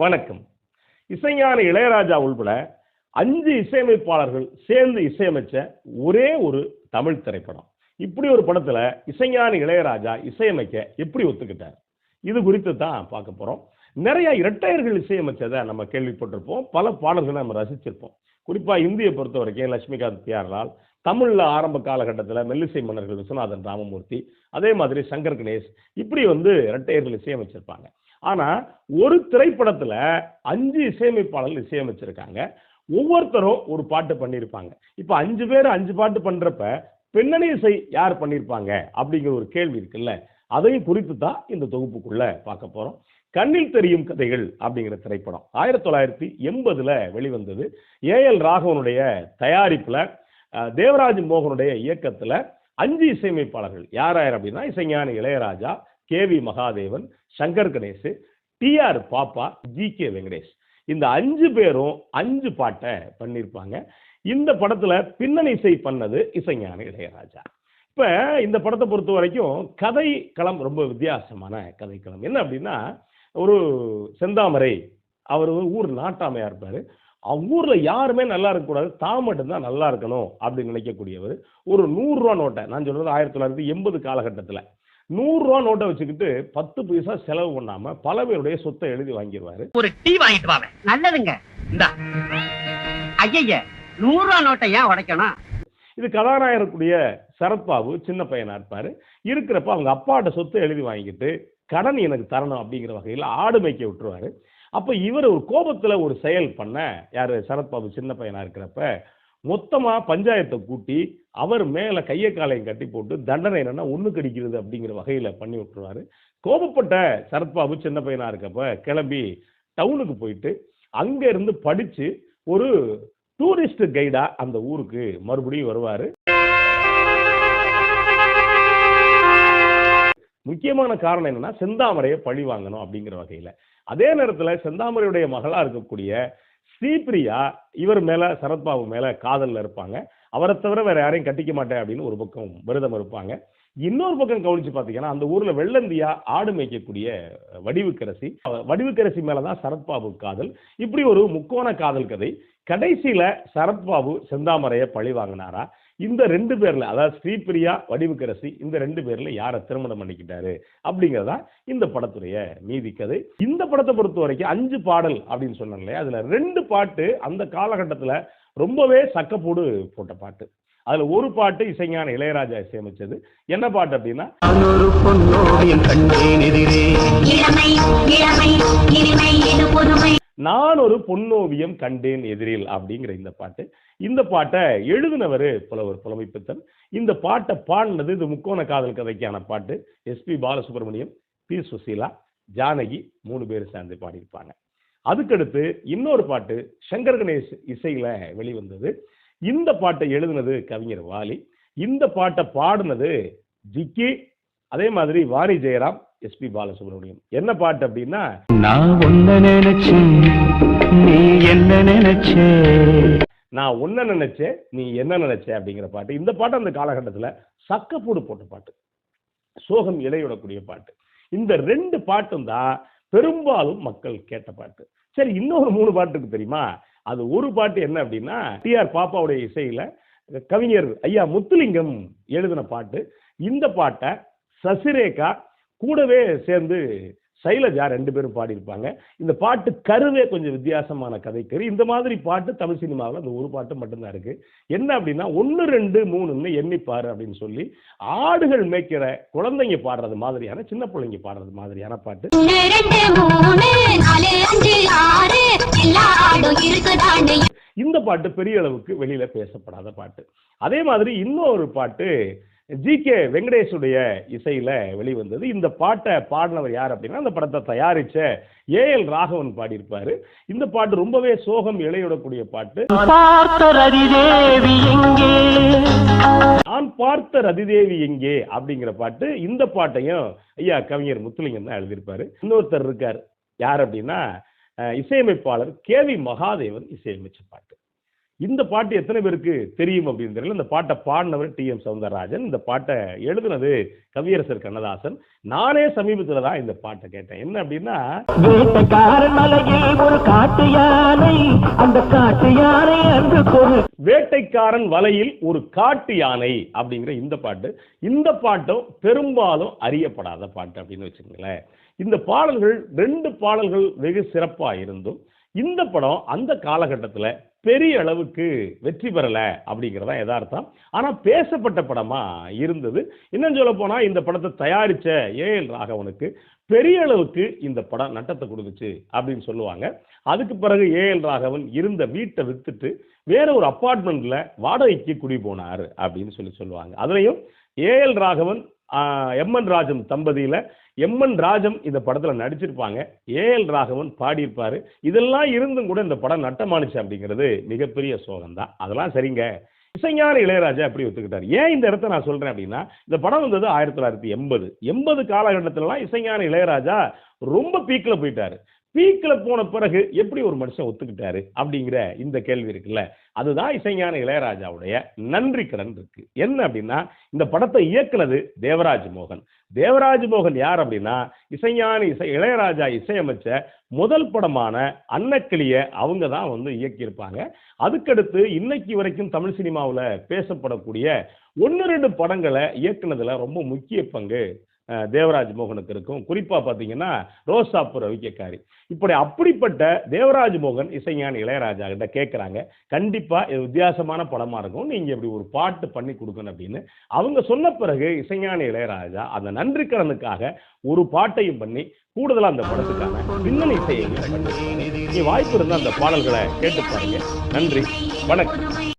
வணக்கம். இசைஞான இளையராஜா உள்பட அஞ்சு இசையமைப்பாளர்கள் சேர்ந்து இசையமைச்ச ஒரே ஒரு தமிழ் திரைப்படம். இப்படி ஒரு படத்துல இசைஞான இளையராஜா இசையமைக்க எப்படி ஒத்துக்கிட்டார்? இது குறித்து தான் பார்க்க போறோம். நிறைய இரட்டையர்கள் இசையமைச்சதை நம்ம கேள்விப்பட்டிருப்போம். பல பாடல்களை நம்ம ரசிச்சிருப்போம். குறிப்பா இந்தியை பொறுத்த வரைக்கும் லட்சுமிகாந்த் பியார்லால் தமிழ்ல ஆரம்ப காலகட்டத்தில் மெல்லிசை மன்னர்கள் விஸ்வநாதன் ராமமூர்த்தி அதே மாதிரி சங்கர் கணேஷ் இப்படி வந்து இரட்டையர்கள் இசையமைச்சிருப்பாங்க. ஆனா ஒரு திரைப்படத்துல அஞ்சு இசையமைப்பாளர்கள் இசையமைச்சிருக்காங்க. ஒவ்வொருத்தரும் ஒரு பாட்டு பண்ணியிருப்பாங்க இப்ப அஞ்சு பேர் அஞ்சு பாட்டு பண்றப்ப பின்னணி இசை யார் பண்ணியிருப்பாங்க அப்படிங்கிற ஒரு கேள்வி இருக்குல்ல. அதையும் குறித்து தான் இந்த தொகுப்புக்குள்ள பார்க்க போறோம். கண்ணில் தெரியும் கதைகள் அப்படிங்கிற திரைப்படம் ஆயிரத்தி தொள்ளாயிரத்தி எண்பதுல வெளிவந்தது. ஏஎல் ராகவனுடைய தயாரிப்புல தேவராஜ் மோகனுடைய இயக்கத்துல அஞ்சு இசையமைப்பாளர்கள். யார் யார் அப்படின்னா இசைஞானி Ilaiyaraaja K V Mahadevan Shankar Ganesh TR Pappa G K Venkatesh. இந்த அஞ்சு பேரும் அஞ்சு பாட்டை பண்ணியிருப்பாங்க. இந்த படத்துல பின்னணி இசை பண்ணது இசைஞானி இளையராஜா. இப்ப இந்த படத்தை பொறுத்த வரைக்கும் கதை களம் ரொம்ப வித்தியாசமான கதைக்களம் என்ன அப்படின்னா ஒரு செந்தாமரை அவர் ஊர் நாட்டாமையா இருப்பார். அவங்க யாருமே நல்லா இருக்கக்கூடாது தான் மட்டும்தான் நல்லா இருக்கணும் அப்படின்னு நினைக்கக்கூடியவர். ஒரு நூறுரூவா நோட்டை நான் சொல்கிறது ஆயிரத்தி தொள்ளாயிரத்தி எண்பது காலகட்டத்தில். நூறு ரூபா நோட்டை வச்சுக்கிட்டு பத்து பைசா செலவு பண்ணாம பல பேருடைய சொத்தை எழுதி வாங்கிடுவாரு. ஒரு டீ வாங்கிட்டு வாவேன் நல்லதுங்க. இந்தா. ஐய நூறு ரூபா நோட்டை ஏன் உடைக்கணும்? இது கதாநாயகருக்குரிய சரத்பாபு சின்ன பையனா இருப்பாரு. இருக்கிறப்ப அவங்க அப்பாட்ட சொத்தை எழுதி வாங்கிட்டு கடன் எனக்கு தரணும் அப்படிங்கிற வகையில் ஆடு மேய்க்க விட்டுருவாரு. அப்ப இவர் ஒரு கோபத்துல ஒரு செயல் பண்ண யாரு? சரத்பாபு சின்ன பையனா இருக்கிறப்ப மொத்தமாக பஞ்சாயத்தை கூட்டி அவர் மேலே கையை காலையும் கட்டி போட்டு தண்டனை என்னென்னா ஒன்று கடிக்கிறது அப்படிங்கிற வகையில் பண்ணி விட்டுருவார். கோபப்பட்ட சரத்பாபு சின்ன பையனாக இருக்கப்ப கிளம்பி டவுனுக்கு போயிட்டு அங்கேருந்து படித்து ஒரு டூரிஸ்ட் கைடாக அந்த ஊருக்கு மறுபடியும் வருவார். முக்கியமான காரணம் என்னன்னா செந்தாமரையை பழி வாங்கணும் அப்படிங்கிற வகையில். அதே நேரத்தில் செந்தாமரையுடைய மகளாக இருக்கக்கூடிய ஸ்ரீபிரியா இவர் மேலே சரத்பாபு மேலே காதலில் இருப்பாங்க. அவரை தவிர வேறு யாரையும் கட்டிக்க மாட்டேன் அப்படின்னு ஒரு பக்கம் விரதம் இருப்பாங்க. இன்னொரு பக்கம் கவனிச்சு பார்த்தீங்கன்னா அந்த ஊரில் வெள்ளந்தியா ஆடு மேய்க்கக்கூடிய வடிவுக்கரசி. வடிவுக்கரசி மேலே தான் சரத்பாபு காதல். இப்படி ஒரு முக்கோண காதல் கதை. கடைசியில் சரத்பாபு செந்தாமரையை பழி வாங்கினாரா? இந்த ரெண்டு பேர்ல அதாவது ஸ்ரீபிரியா வடிவுக்கரசி இந்த ரெண்டு பேர்ல யாரை திருமணம் பண்ணிக்கிட்டாரு அப்படிங்கிறதா இந்த படத்துடைய நீதி கதை. இந்த படத்தை பொறுத்த வரைக்கும் அஞ்சு பாடல் அப்படின்னு சொன்னேன் இல்லையா? அதுல ரெண்டு பாட்டு அந்த காலகட்டத்துல ரொம்பவே சக்கப்போடு போட்ட பாட்டு. அதுல ஒரு பாட்டு இசைஞான இளையராஜா இசையமைச்சது. என்ன பாட்டு அப்படின்னா? ஒரு பொன்னோவியம் கண்டேன் எதிரில் அப்படிங்கிற இந்த பாட்டு. இந்த பாட்டை எழுதினவர் புலவர் புலமைப்பித்தன். இந்த பாட்டை பாடினது இது முக்கோண காதல் கதைக்கான பாட்டு. எஸ்பி பாலசுப்ரமணியம் பி சுசீலா ஜானகி மூணு பேர் சேர்ந்து பாடியிருப்பாங்க. அதுக்கடுத்து இன்னொரு பாட்டு சங்கர் கணேஷ் இசையில வெளிவந்தது. இந்த பாட்டை எழுதினது கவிஞர் வாலி. இந்த பாட்டை பாடினது ஜிக்கி அதே மாதிரி வாணி ஜெயராம் எஸ்பி பாலசுப்ரமணியம். என்ன பாட்டு அப்படின்னா நான் ஒன்ன நினைச்சேன் நீ என்ன நினைச்சே? நான் உன்ன நினைச்சேன் நீ என்ன நினைச்ச அப்படிங்கிற பாட்டு. இந்த பாட்டு அந்த காலகட்டத்துல சக்கப்போடு போட்ட பாட்டு. சோகம் இடைவிடக்கூடிய பாட்டு. இந்த ரெண்டு பாட்டும் தான் பெரும்பாலும் மக்கள் கேட்ட பாட்டு. சரி இன்னொரு மூணு பாட்டுக்கு தெரியுமா? அது ஒரு பாட்டு என்ன அப்படின்னா டி ஆர் பாப்பாவுடைய இசையில கவிஞர் ஐயா முத்துலிங்கம் எழுதின பாட்டு. இந்த பாட்டை சசிரேகா கூடவே சேர்ந்து சைலஜா ரெண்டு பேரும் பாடியிருப்பாங்க. இந்த பாட்டு கருவே கொஞ்சம் வித்தியாசமான கதைக்கரு இந்த மாதிரி பாட்டு தமிழ் சினிமாவில் அந்த ஒரு பாட்டு மட்டும்தான் இருக்கு. என்ன அப்படின்னா ஒன்று ரெண்டு மூணுன்னு எண்ணிப்பாரு அப்படின்னு சொல்லி ஆடுகள் மேய்க்கிற குழந்தைங்க பாடுறது மாதிரியான சின்ன பிள்ளைங்க பாடுறது மாதிரியான பாட்டு. இந்த பாட்டு பெரிய அளவுக்கு வெளியில பேசப்படாத பாட்டு. அதே மாதிரி இன்னொரு பாட்டு ஜி கே வெங்கடேஷுடைய இசையில வெளிவந்தது. இந்த பாட்டை பாடினவர் யார் அப்படின்னா அந்த படத்தை தயாரிச்ச ஏஎல் ராகவன் பாடியிருப்பாரு. இந்த பாட்டு ரொம்பவே சோகம் இழையிடக்கூடிய பாட்டு. பார்த்த ரதிதேவி எங்கே? நான் பார்த்த ரதிதேவி எங்கே? அப்படிங்கிற பாட்டு இந்த பாட்டையும் ஐயா கவிஞர் முத்துலிங்கம் தான் எழுதியிருப்பாரு. இன்னொருத்தர் இருக்கார். யார் அப்படின்னா இசையமைப்பாளர் கே வி மகாதேவன் இசையமைச்ச பாட்டு. இந்த பாட்டு எத்தனை பேருக்கு தெரியும் அப்படின்னு தெரியல. இந்த பாட்டை பாடினவர் டி எம் சவுந்தரராஜன். இந்த பாட்டை எழுதுனது கவியரசர் கண்ணதாசன். நானே சமீபத்துல தான் இந்த பாட்டை கேட்டேன். என்ன அப்படின்னா வேட்டைக்காரன் வலையில் ஒரு காட்டு யானை அப்படிங்கிற இந்த பாட்டு. இந்த பாட்டும் பெரும்பாலும் அறியப்படாத பாட்டு அப்படின்னு வச்சுக்கோங்களேன். இந்த பாடல்கள் ரெண்டு பாடல்கள் வெகு சிறப்பா இருந்தும் இந்த படம் அந்த காலகட்டத்துல பெரிய அளவுக்கு வெற்றி பெறலை அப்படிங்கிறதா யதார்த்தம். ஆனால் பேசப்பட்ட படமாக இருந்தது. இன்னும் சொல்ல போனால் இந்த படத்தை தயாரித்த ஏஎல் ராகவனுக்கு பெரிய அளவுக்கு இந்த படம் நட்டத்தை கொடுத்துச்சு அப்படின்னு சொல்லுவாங்க. அதுக்கு பிறகு ஏஎல் ராகவன் இருந்த வீட்டை வித்துட்டு வேற ஒரு அப்பார்ட்மெண்ட்டில் வாடகைக்கு குடி போனார் அப்படின்னு சொல்லி சொல்லுவாங்க. அதுலேயும் ஏஎல் ராகவன் எம்என் ராஜம் தம்பதியில் எம்என் ராஜம் இந்த படத்தில் நடிச்சிருப்பாங்க. ஏஎல் ராகவன் பாடியிருப்பார். இதெல்லாம் இருந்தும் கூட இந்த படம் நட்டமானுச்சு அப்படிங்கிறது மிகப்பெரிய சோகம் தான் அதெல்லாம் சரிங்க. இசைஞான இளையராஜா அப்படி ஒத்துக்கிட்டார்? ஏன் இந்த இடத்த நான் சொல்கிறேன் அப்படின்னா இந்த படம் வந்தது ஆயிரத்தி தொள்ளாயிரத்தி எண்பது. எண்பது காலகட்டத்திலலாம் இசைஞான இளையராஜா ரொம்ப பீக்கில் போயிட்டார். பீக்கில் போன பிறகு எப்படி ஒரு மனுஷன் ஒத்துக்கிட்டாரு அப்படிங்கிற இந்த கேள்வி இருக்குல்ல? அதுதான் இசைஞான இளையராஜாவுடைய நன்றி கடன் இருக்கு. என்ன அப்படின்னா இந்த படத்தை இயக்குனது தேவராஜ் மோகன். தேவராஜ் மோகன் யார் அப்படின்னா இசைஞான இசை இளையராஜா இசையமைச்ச முதல் படமான அன்னக்கிளிய அவங்க தான் வந்து இயக்கியிருப்பாங்க. அதுக்கடுத்து இன்னைக்கு வரைக்கும் தமிழ் சினிமாவில் பேசப்படக்கூடிய ஒன்று ரெண்டு படங்களை இயக்குனதுல ரொம்ப முக்கிய பங்கு தேவராஜ் மோகனுக்கு இருக்கும். குறிப்பாக பார்த்தீங்கன்னா ரோசாப்பு ரவிக்கக்காரி. இப்படி அப்படிப்பட்ட தேவராஜ் மோகன் இசைஞானி இளையராஜா கிட்ட கேட்குறாங்க கண்டிப்பாக இது வித்தியாசமான படமாக இருக்கும். நீங்கள் இப்படி ஒரு பாட்டு பண்ணி கொடுக்கணும் அப்படின்னு. அவங்க சொன்ன பிறகு இசைஞான இளையராஜா அந்த நன்றிக்கிறனுக்காக ஒரு பாட்டையும் பண்ணி கூடுதலாக அந்த படத்துக்கான பின்னணி இசையை நீ வாய்ப்பு இருந்தால் அந்த பாடல்களை கேட்டு பாருங்க. நன்றி. வணக்கம்.